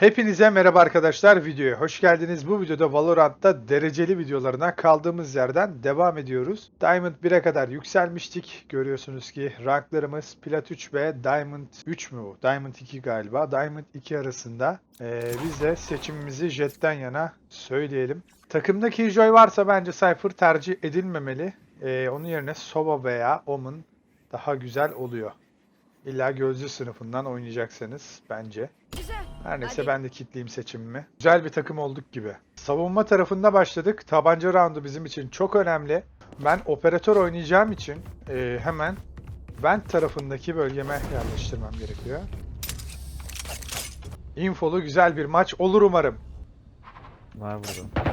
Hepinize merhaba arkadaşlar videoya hoş geldiniz. Bu videoda Valorant'ta dereceli videolarına kaldığımız yerden devam ediyoruz. Diamond 1'e kadar yükselmiştik. Görüyorsunuz ki ranklarımız Plat 3 ve Diamond 3 mü? Diamond 2 galiba. Diamond 2 arasında. Ee, biz de seçimimizi Jet'ten yana söyleyelim. Takımda Killjoy varsa bence Cypher tercih edilmemeli. Ee, onun yerine Sova veya Omen daha güzel oluyor. İlla gözlü sınıfından oynayacaksanız bence. Her neyse Hadi. ben de kitleyeyim seçimimi. Güzel bir takım olduk gibi. Savunma tarafında başladık. Tabanca roundu bizim için çok önemli. Ben operatör oynayacağım için e, hemen vent tarafındaki bölgeme yerleştirmem gerekiyor. Infolu güzel bir maç olur umarım. Var burada.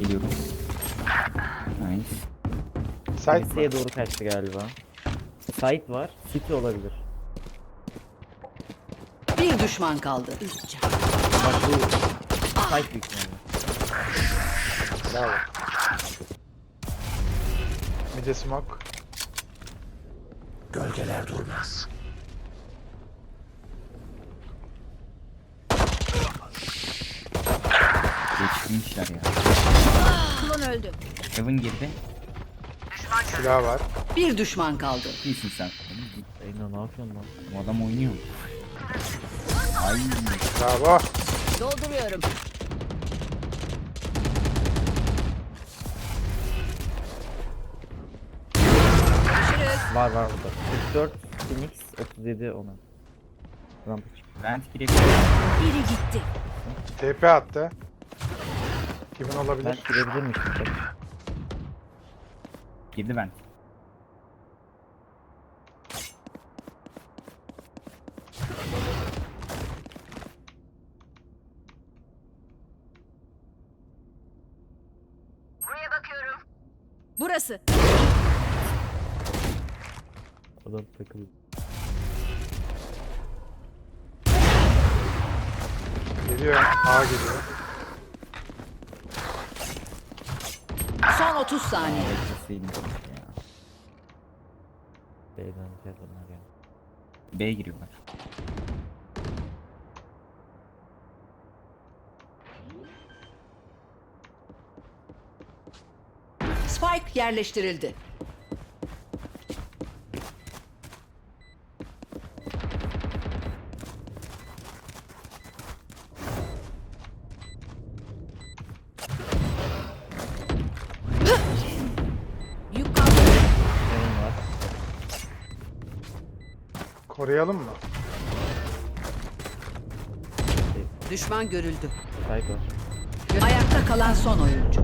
Geliyorum. Nice. Site Lise'ye doğru kaçtı galiba. Site var. City olabilir. Bir düşman kaldı. Bak bu site büyük ihtimalle. Bravo. Mide smoke. Geçirmişler ya. Klon öldü. Heaven girdi. Silah var. Bir düşman kaldı. İyisin sen. Eyna ne yapıyorsun lan? Bu adam oynuyor. Ay. Bravo. Dolduruyorum. Var var burada. 44 Phoenix 37 ona. Rampa çık. Vent girebilir. Biri gitti. TP attı. Kimin olabilir? Ben girebilir miyim? Girdi vent. Burası. Adam takılı. Geliyor. A geliyor. Son 30 saniye. Bekleseydin ya. B'den telefonlar ya. B giriyorlar. Spike yerleştirildi. Koruyalım mı? Düşman görüldü. Var. Ayakta kalan son oyuncu.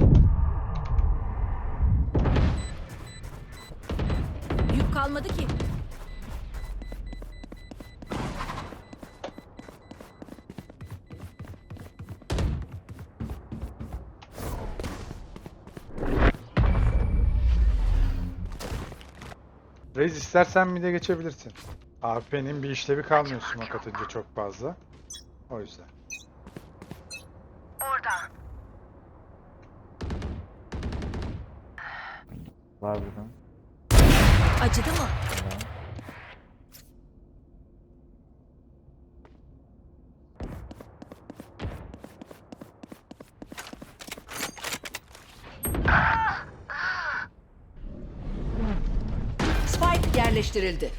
Yük kalmadı ki. Reis istersen mi de geçebilirsin. AP'nin bir işlevi kalmıyor smoke atınca çok fazla. O yüzden. Var burada. Acıdı mı? Tamam. Spike yerleştirildi.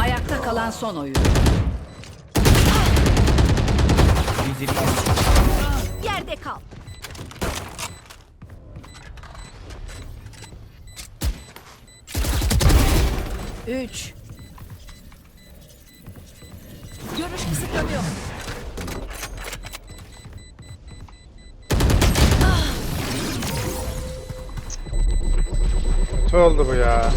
Ayakta kalan son. 120. Yerde kal. Üç. Görüş kısıtlanıyor. Kötü oldu bu ya.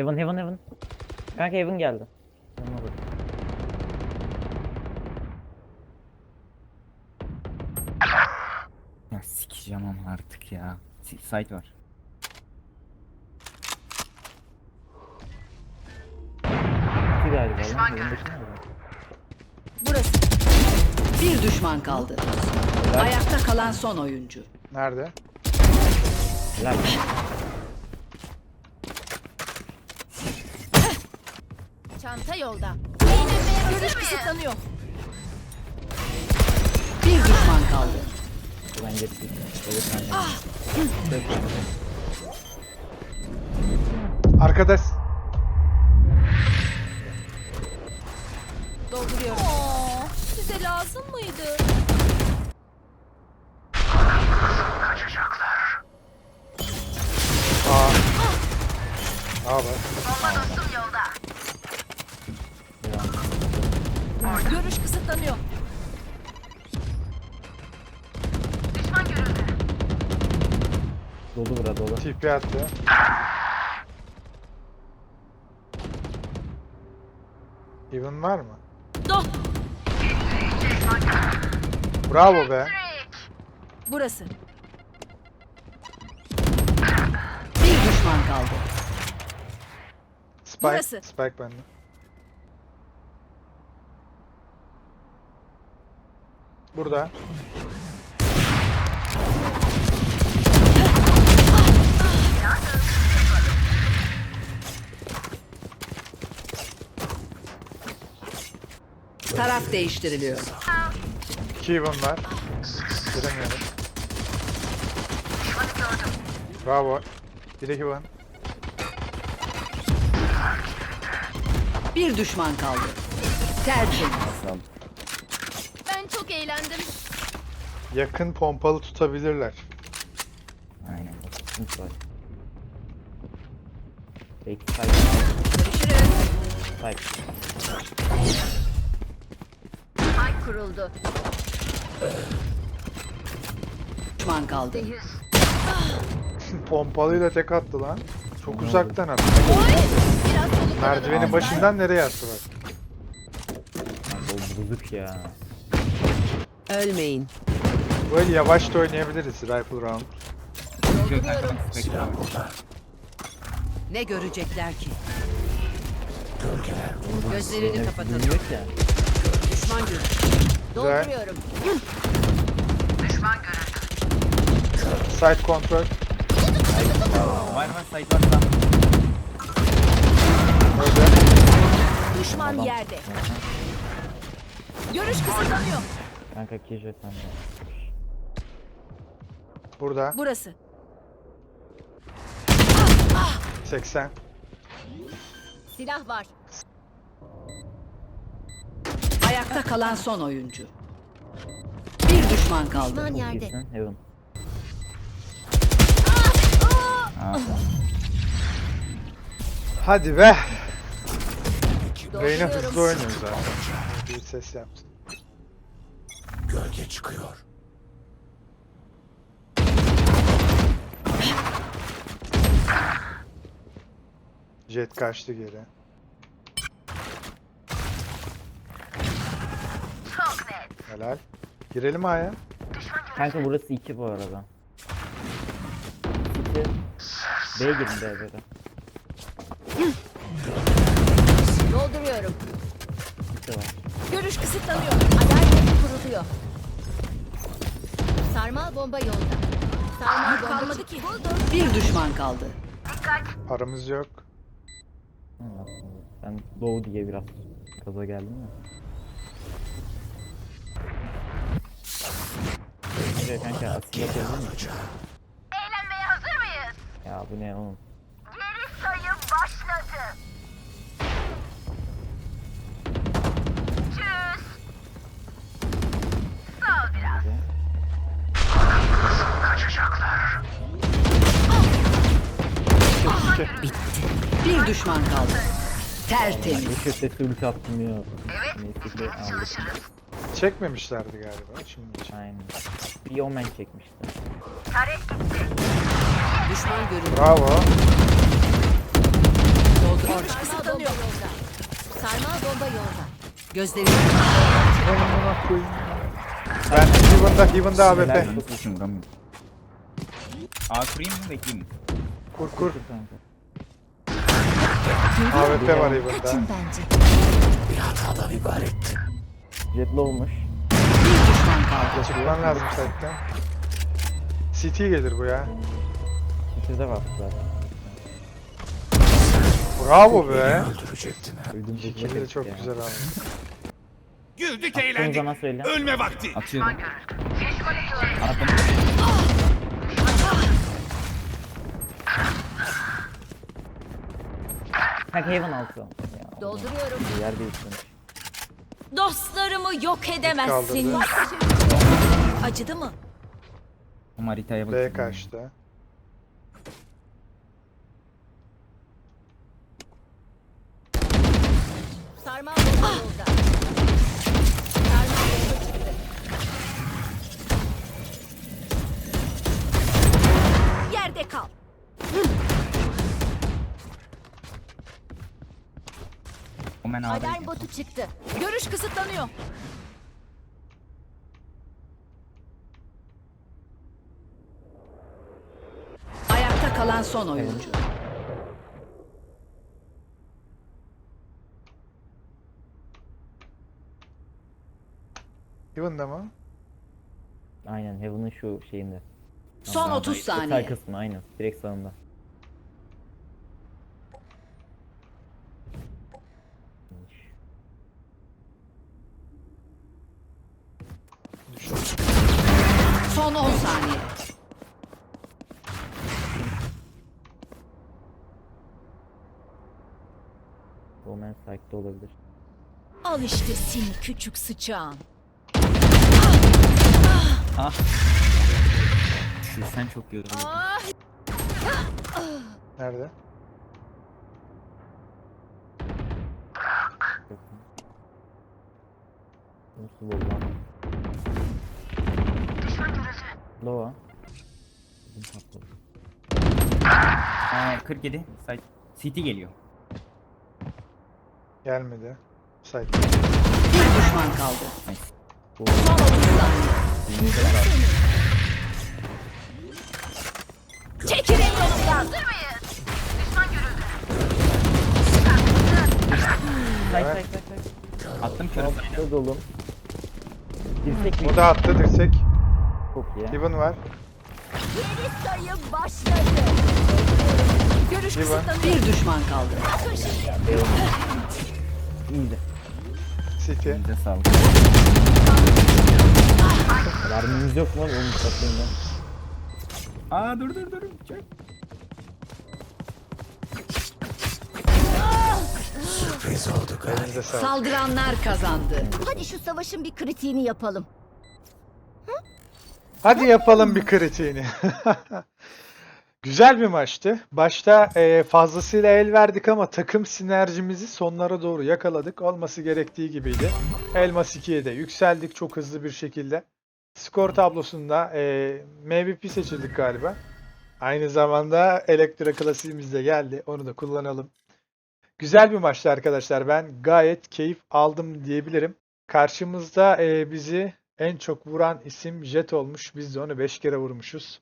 Heaven heaven heaven. Kanka heaven geldi. Ya sikeceğim ama artık ya. Site var. İki galiba lan. Benim başım var. Burası. Bir düşman kaldı. Ayakta kalan son oyuncu. Nerede? Helal. Çanta yolda. Görüş kısıtlanıyor. Bir düşman kaldı. Ben geçtim. Böyle sen de. Arkadaş Dolduruyorum. Oo, size lazım mıydı? A. A var. Görüş TP attı. Even var mı? Doh. Bravo be. Burası. Bir düşman kaldı. Spike. Burası. Spike bende. Burada. Taraf değiştiriliyor. İki even var. Giremiyorum. Bravo. Bir de even. Bir düşman kaldı. Tertemiz. Ben çok eğlendim. Yakın pompalı tutabilirler. Aynen. Sıkıntı var. Site. Görüşürüz. Site. Ay kuruldu. Düşman kaldı. Pompalıyla tek attı lan. Çok uzaktan attı. Oy! Biraz soluklanalım. Merdivenin başından nereye attı bak. Bozuk ya. Ölmeyin. Böyle yavaş da oynayabiliriz rifle round. Yok. Ne görecekler ki? Gözlerini kapatalım. Bilmiyor. Düşman görüldü. Güzel. Dolduruyorum. Side kontrol. Var var site var. Öyle. Düşman Adam. yerde. Görüş kısıtlanıyor. Kanka Kijo sen de. Burada. Burası. 80. Silah var. Ayakta kalan son oyuncu. Bir düşman kaldı. Düşman yerde. Heaven. Aa, Hadi be. Reyna hızlı oynuyor zaten. Bir ses yaptı. Gölge çıkıyor. Jet kaçtı geri. Helal. Girelim A'ya. Kanka burası 2 bu arada. 2. B'ye girin B'ye göre. Dolduruyorum. 2 var. Görüş kısıtlanıyor. Botu kuruluyor. Sarmal bomba yolda. Sarmal bomba kalmadı ki. Bir düşman kaldı. Paramız yok. Ben Doğu diye biraz gaza geldim mi? Evet kanka aslında miyim? Eğlenmeye hazır mıyız? Ya bu ne oğlum? Geri sayım başladı. Sağ ol biraz. Bir düşman kaldı. Tertemiz. Bu kötü ulti attım ya. Neyse ki aldık. Çekmemişlerdi galiba şimdi. Aynen. Bir Omen çekmişti. Taret gitti. Düşman görüldü. Bravo. Doldu. Görüş Sarmal yolda. Sarmal bomba yolda. Gözlerini Ben Heaven'da, Heaven'da AWP. lan, hiç vuramıyorum. A kurayım mı bekleyeyim mi? Kur kur. Kanka. AWP var bunda. bence. Bir hatadan ibaretti. Jet low olmuş. Bir düşman kaldı. Çıkman lazım site'den. CT gelir bu ya. City'de var zaten. Bravo be. Öldürecektin ha. De çok güzel abi. Güldük söyle. Ölme vakti. Atıyorum. Attım. Altı. Ya, Dolduruyorum. Bir yer değiştirmiş. Dostlarımı yok edemezsin. Acıdı mı? Tam haritaya B bakıyorum. kaçtı. Sarmal bomba yolda. Sarmal bomba çıktı. Yerde kal. Omen abi. Alarm botu çıktı. Görüş kısıtlanıyor. Ayakta kalan son oyuncu. Heaven'da mı? Aynen Heaven'ın şu şeyinde. Son 30 Sağ saniye. kısmı aynen. Direkt sağında. Son 10 saniye. Site'de olabilir. Al işte seni küçük sıçağın. Ah. Sen çok yoruldun. Nerede? Nasıl bol lan? Lova. Bizim patladı. Aa, 47. Site. CT geliyor. Gelmedi. Site. Bir düşman kaldı. Son 30 saniye. Çekilin yolumdan. Site site. Attım körü sayına. Altta dolu. Dirsek mi? O da attı dirsek. Çok iyi. Heaven var. Yeni sayı başladı. Görüş kısıtlanıyor. Bir düşman kaldı. Bakın şimdi. İyiydi. City. Elinize sağlık. Mermimiz yok mu? Onu satayım ben. Aa dur dur dur. Çek. Sürpriz oldu galiba. Elinize sağlık. Saldıranlar kazandı. Hadi şu savaşın bir kritiğini yapalım. Hadi yapalım bir kritiğini. Güzel bir maçtı. Başta e, fazlasıyla el verdik ama takım sinerjimizi sonlara doğru yakaladık. Olması gerektiği gibiydi. Elmas 2'ye de yükseldik çok hızlı bir şekilde. Skor tablosunda e, MVP seçildik galiba. Aynı zamanda elektro klasiğimiz de geldi. Onu da kullanalım. Güzel bir maçtı arkadaşlar. Ben gayet keyif aldım diyebilirim. Karşımızda e, bizi en çok vuran isim Jet olmuş. Biz de onu 5 kere vurmuşuz.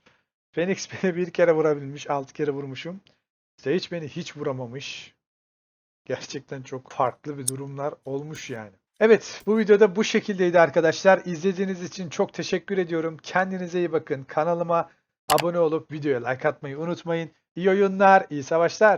Phoenix beni bir kere vurabilmiş. 6 kere vurmuşum. Sage beni hiç vuramamış. Gerçekten çok farklı bir durumlar olmuş yani. Evet bu videoda bu şekildeydi arkadaşlar. İzlediğiniz için çok teşekkür ediyorum. Kendinize iyi bakın. Kanalıma abone olup videoya like atmayı unutmayın. İyi oyunlar, iyi savaşlar.